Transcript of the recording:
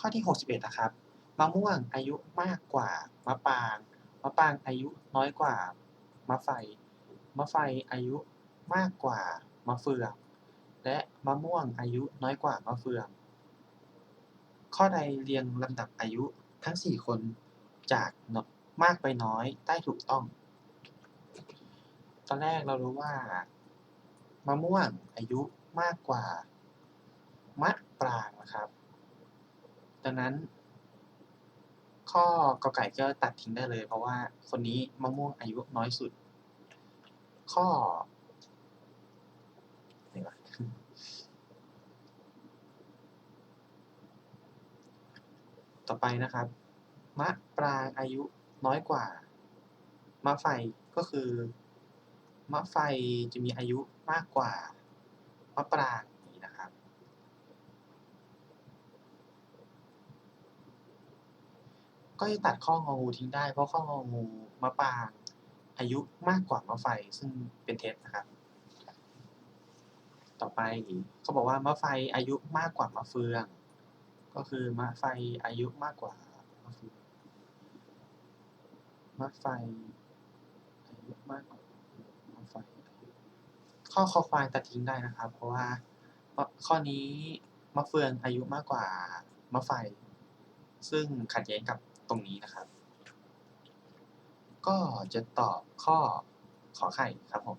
ข้อที่ 61นะครับมะม่วงอายุมากกว่ามะปราง มะปรางอายุน้อยกว่ามะไฟ มะไฟอายุมากกว่ามะเฟือง และมะม่วงอายุน้อยกว่ามะเฟือง ข้อใดเรียงลำดับอายุทั้ง 4 คนจากมากไปน้อยได้ถูกต้อง ตอนแรกเรารู้ว่ามะม่วงอายุมากกว่ามะปรางนะครับ ดังนั้น ข้อกอไก่ก็ตัดทิ้งได้เลย เพราะว่าคนนี้มะม่วงอายุน้อยสุด ข้อต่อไปนะครับ มะปรางอายุน้อยกว่า มะไฟก็คือ มะไฟจะมีอายุมากกว่า มะปรางอย่างนี้นะครับ ก็จะตัดข้ององูทิ้งได้ เพราะข้ององูมะปรางอายุมากกว่ามะไฟซึ่งเป็นเท็จนะครับ ต่อไปเขาบอกว่ามะไฟอายุมากกว่ามะเฟือง ก็คือมะไฟอายุมากกว่ามะเฟืองมะไฟอายุมากกว่ามะไฟข้อคอควายตัดทิ้งได้นะครับ เพราะว่าข้อนี้มะเฟืองอายุมากกว่ามะไฟ ซึ่งขัดแย้งกับ ตรงนี้นะครับ ก็จะตอบข้อขอไข่ครับผม